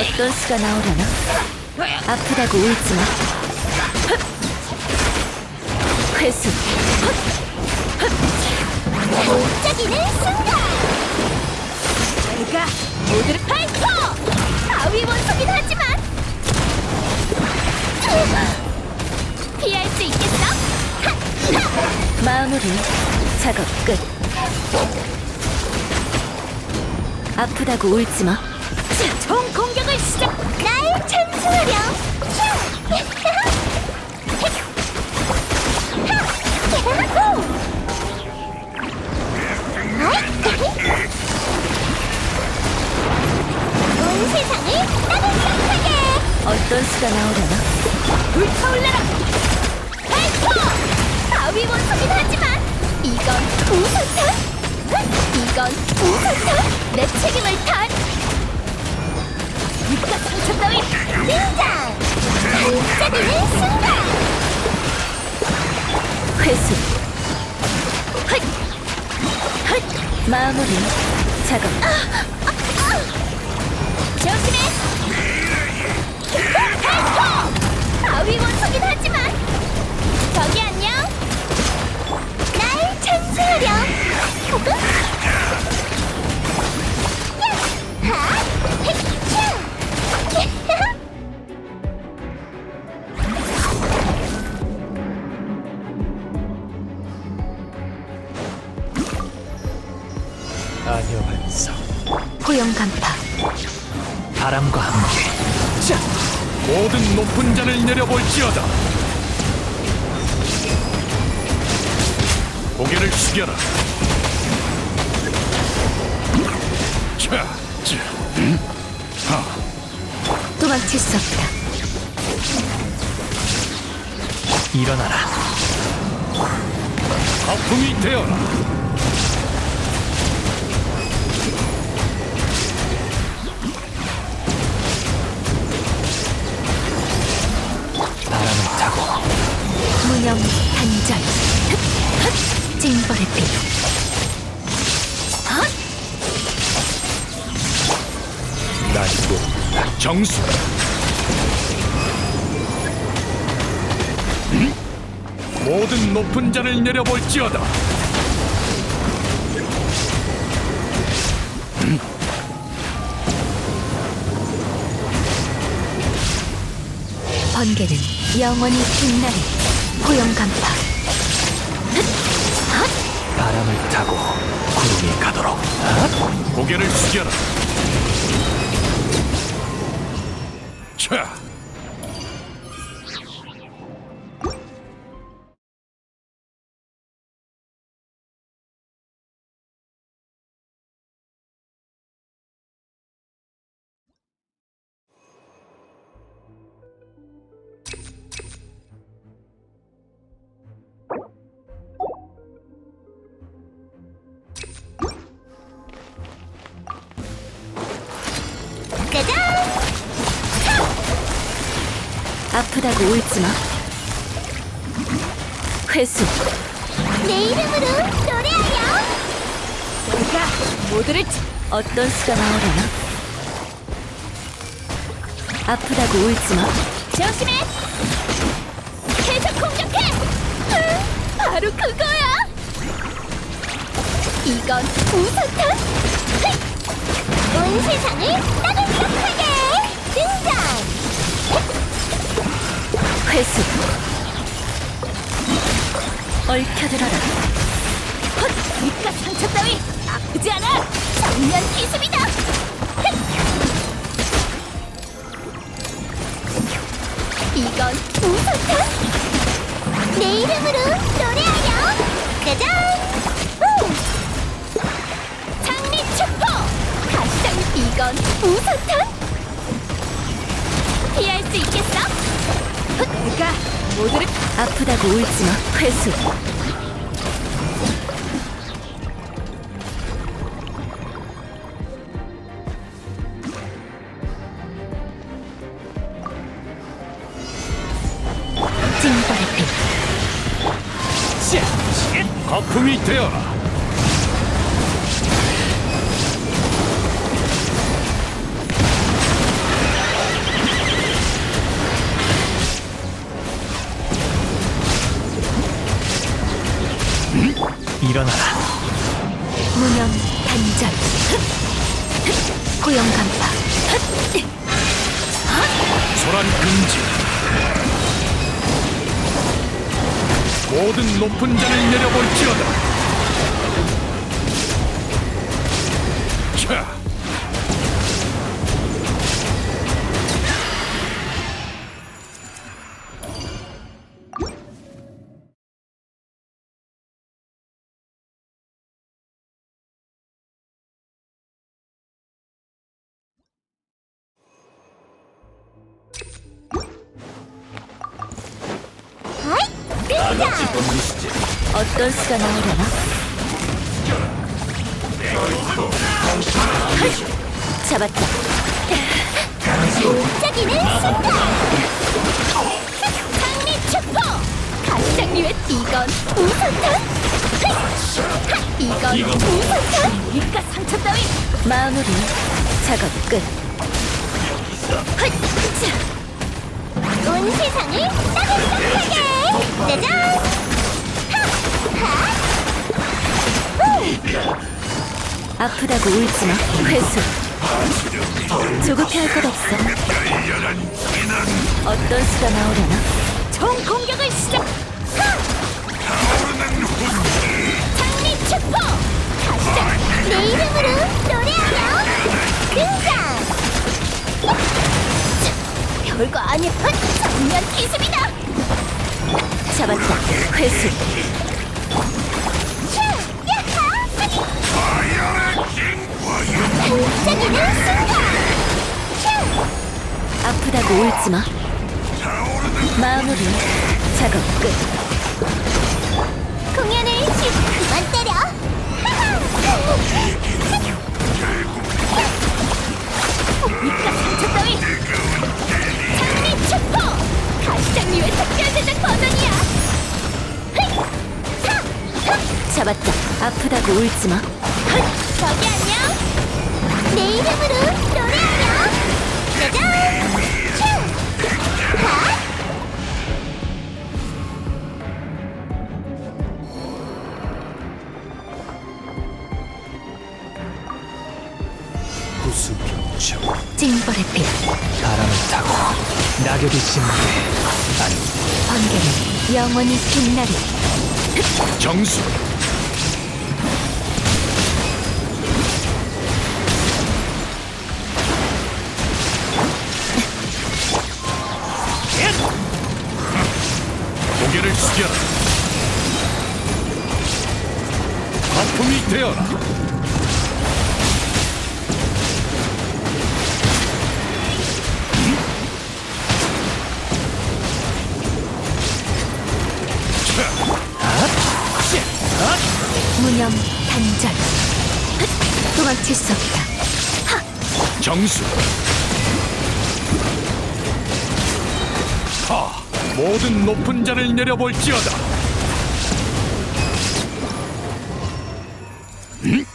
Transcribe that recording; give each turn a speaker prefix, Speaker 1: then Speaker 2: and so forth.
Speaker 1: 어떤 수가 나오려나? 아프다고 울지 마. 회수.
Speaker 2: 반짝이는 순간 내가 모두를 파이터 바위 원석이긴 하지만 피할 수 있겠어?
Speaker 1: 마무리. 작업 끝. 아프다고 울지 마.
Speaker 2: 자, 총공 격을 시작 날 찬송하렴 온 세상을 따뜻하게
Speaker 1: 어떤 수가 나오려나?
Speaker 2: 불타올라라! 파이터! 바위 원석이긴 하지만 이건 우선탄! 이건 우선탄! 내 책임을 탄! 입가 상처 따위 등장! 반짝이는 순간!
Speaker 1: 회수. 헛! 헛! 마무리. 작업.
Speaker 2: 조
Speaker 1: 호영 간파.
Speaker 3: 바람과 함께 자 모든 높은 잔을 내려볼지어다 고개를 숙여라 자, 자, 음?
Speaker 1: 도망칠 수 없다.
Speaker 3: 일어나라 거품이 되어라
Speaker 1: 무념 단절. 징벌의 피.
Speaker 3: 난고 정수 음? 모든 높은 잔을 내려볼지어다
Speaker 1: 번개는 영원히 빛나리. 호영 간파.
Speaker 3: 바람을 타고 구름이 가도록 고개를 숙여라 자
Speaker 1: 아프다고 울지 마. 회수.
Speaker 2: 내 이름으로 노래하렴! 내가 모두를 치-
Speaker 1: 어떤 수가 나오려나? 아프다고 울지 마.
Speaker 2: 조심해! 계속 공격해! 응, 바로 그거야! 이건 우선탄! 휙! 온 세상을 따뜻하게!
Speaker 1: 회수. 얽혀들어라.
Speaker 2: 헛! 입가 상처 따위 아프지 않아! 정면 기습이다! 이건 우선탄! 내 이름으로 노래 모두를
Speaker 1: 아프다고 울지 마. 회수.
Speaker 3: 거품이 되어라.
Speaker 1: 고용 간파.
Speaker 3: 소란 금지. 모든 높은 자를 내려볼지어다. 자
Speaker 1: 어떤 수가 나오려나? 잡았다.
Speaker 2: 반짝이는 순간 장미 축포. 가시장님의 이건 우선탄 이건 우선탄 입가 상처 따위.
Speaker 1: 마무리 작업 끝
Speaker 2: 온 세상을 따뜻하게! 짜잔!
Speaker 1: 아프다고 울지 마 회수. 조급해 할 것 없어. 어떤 수가 나오려나?
Speaker 2: 총 공격을 시작! 하! 장미 축포! 가시장 내 이름으로 노래하며 등장! 별거 아니야 정면 기습이다.
Speaker 1: 잡았다. 회수.
Speaker 2: 반짝이는 순간!
Speaker 1: 아프다고 울지 마. 마무리 작업 끝.
Speaker 2: 공연을 시 그만 때려
Speaker 1: 아프다고 울지 마.
Speaker 2: 저기 안녕! 내 이름으로 노래하며! 짜잔 슈! 하!
Speaker 4: 구수병청
Speaker 1: 징벌의 빛
Speaker 4: 바람을 타고 낙엽이 짓는데 아니.
Speaker 1: 번개는 영원히 빛나리.
Speaker 3: 정수 고개를 숙여라. 거품이 되어라.
Speaker 1: 무념 단절. 도망칠 수 없다.
Speaker 3: 정수. 하 모든 높은 자를 내려볼지어다 음?